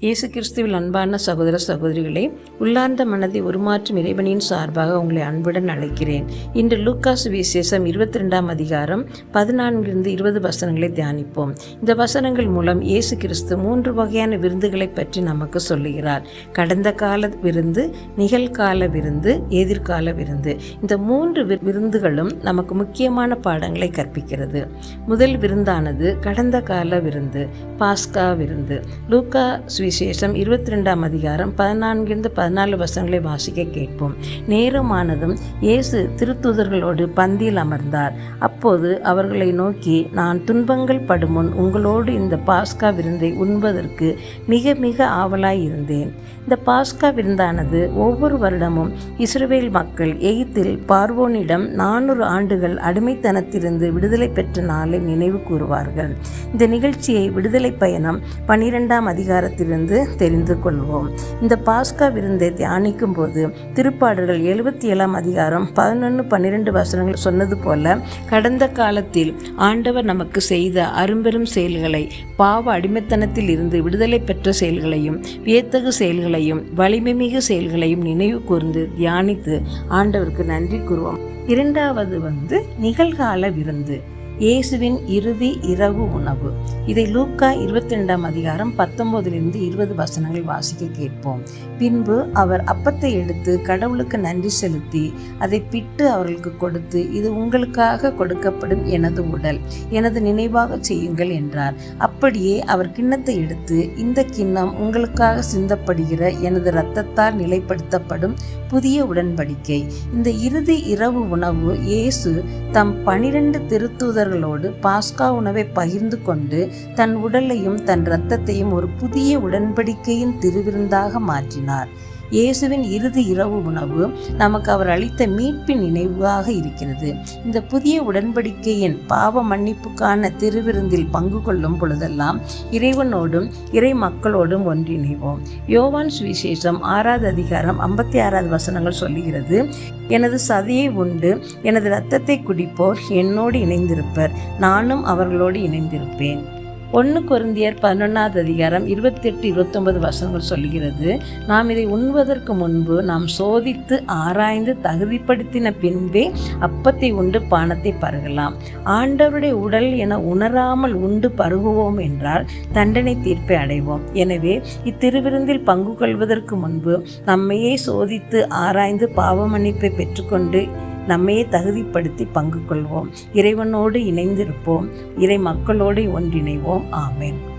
இயேசு கிறிஸ்துவில் அன்பான சகோதர சகோதரிகளே உள்ளார்ந்த மனதை உருமாற்றும் இறைவனின் சார்பாக உங்களை அன்புடன் அழைக்கிறேன். இன்று லூக்காஸ் விசேஷம் இருபத்தி ரெண்டாம் அதிகாரம் பதினான்கிலிருந்து இருபது வசனங்களை தியானிப்போம். இந்த வசனங்கள் மூலம் இயேசு கிறிஸ்து மூன்று வகையான விருந்துகளை பற்றி நமக்கு சொல்லுகிறார். கடந்த கால விருந்து நிகழ்கால விருந்து எதிர்கால விருந்து. இந்த மூன்று வி- விருந்துகளும் நமக்கு முக்கியமான பாடங்களை கற்பிக்கிறது. முதல் விருந்தானது கடந்த கால விருந்து பாஸ்கா விருந்து. லூக்கா சுவிசேஷம் இருபத்தி ரெண்டாம் அதிகாரம் பதினான்கிலிருந்து பதினாலு வசனங்களை வாசிக்க கேட்போம். நேரமானதும் இயேசு திருத்தூதர்களோடு பந்தியில் அமர்ந்தார். அப்போது அவர்களை நோக்கி நான் துன்பங்கள் படுமுன் உங்களோடு இந்த பாஸ்கா விருந்தை உண்பதற்கு மிக மிக ஆவலாய் இருந்தேன். இந்த பாஸ்கா விருந்தானது ஒவ்வொரு வருடமும் இஸ்ரேல் மக்கள் எகிப்தில் பார்வோனிடம் நானூறு ஆண்டுகள் அடிமைத்தனத்திலிருந்து விடுதலை பெற்ற நாளை நினைவு கூறுவார்கள். இந்த நிகழ்ச்சியை விடுதலை பயணம் பனிரெண்டாம் இருந்து தெரிந்து கொள்வோம். இந்த பாஸ்கா விருந்தை தியானிக்கும் போது திருப்பாடல்கள் எழுபத்தி ஏழாம் அதிகாரம் பதினொன்று பன்னிரெண்டு வசனங்கள் சொன்னது போல கடந்த காலத்தில் ஆண்டவர் நமக்கு செய்த அரும்பெரும் செயல்களை பாவ அடிமைத்தனத்தில் இருந்து விடுதலை பெற்ற செயல்களையும் வியத்தகு செயல்களையும் வலிமைமிகு செயல்களையும் நினைவு கூர்ந்து தியானித்து ஆண்டவருக்கு நன்றி கூறுவோம். இரண்டாவது வந்து நிகழ்கால விருந்து. இயேசுவின் இறுதி இரவு உணவு. இதை லூக்கா இருபத்தி ரெண்டாம் அதிகாரம் பத்தொன்பதிலிருந்து இருபது வசனங்கள் வாசிக்க கேட்போம். பின்பு அவர் அப்பத்தை எடுத்து கடவுளுக்கு நன்றி செலுத்தி அதை பிட்டு அவர்களுக்கு கொடுத்து இது உங்களுக்காக கொடுக்கப்படும் எனது உடல் எனது நினைவாக செய்யுங்கள் என்றார். அப்படியே அவர் கிண்ணத்தை எடுத்து இந்த கிண்ணம் உங்களுக்காக சிந்தப்படுகிற எனது இரத்தத்தால் நிலைப்படுத்தப்படும் புதிய உடன்படிக்கை. இந்த இறுதி இரவு உணவு இயேசு தம் பனிரெண்டு திருத்தூதர்களோடு பாஸ்கா உணவை பகிர்ந்து கொண்டு தன் உடலையும் தன் இரத்தத்தையும் ஒரு புதிய உடன்படிக்கையின் திருவிருந்தாக மாற்றினார். இயேசுவின் இறுதி இரவு உணவு நமக்கு அவர் அளித்த மீட்பின் நினைவாக இருக்கிறது. இந்த புதிய உடன்படிக்கையின் பாவ மன்னிப்புக்கான திருவிருந்தில் பங்கு கொள்ளும் பொழுதெல்லாம் இறைவனோடும் இறை மக்களோடும் ஒன்றிணைவோம். யோவான் சுவிசேஷம் ஆறாவது அதிகாரம் ஐம்பத்தி ஆறாவது வசனங்கள் சொல்லுகிறது எனது சதையை உண்டு எனது இரத்தத்தை குடிப்போர் என்னோடு இணைந்திருப்பர் நானும் அவர்களோடு இணைந்திருப்பேன். ஒன்று குருந்தியர் பதினொன்றாவது அதிகாரம் இருபத்தெட்டு இருபத்தொன்பது வசனங்கள் சொல்கிறது நாம் இதை உண்பதற்கு முன்பு நாம் சோதித்து ஆராய்ந்து தகுதிப்படுத்தின பின்பே அப்பத்தை உண்டு பானத்தை பருகலாம். ஆண்டவருடைய உடல் என உணராமல் உண்டு பருகுவோம் என்றால் தண்டனை தீர்ப்பை அடைவோம். எனவே இத்திருவிருந்தில் பங்கு கொள்வதற்கு முன்பு நம்மையே சோதித்து ஆராய்ந்து பாவமன்னிப்பை பெற்றுக்கொண்டு நம்மையே தகுதிப்படுத்தி பங்கு கொள்வோம். இறைவனோடு இணைந்திருப்போம். இறை மக்களோடு ஒன்றிணைவோம். ஆமேன்.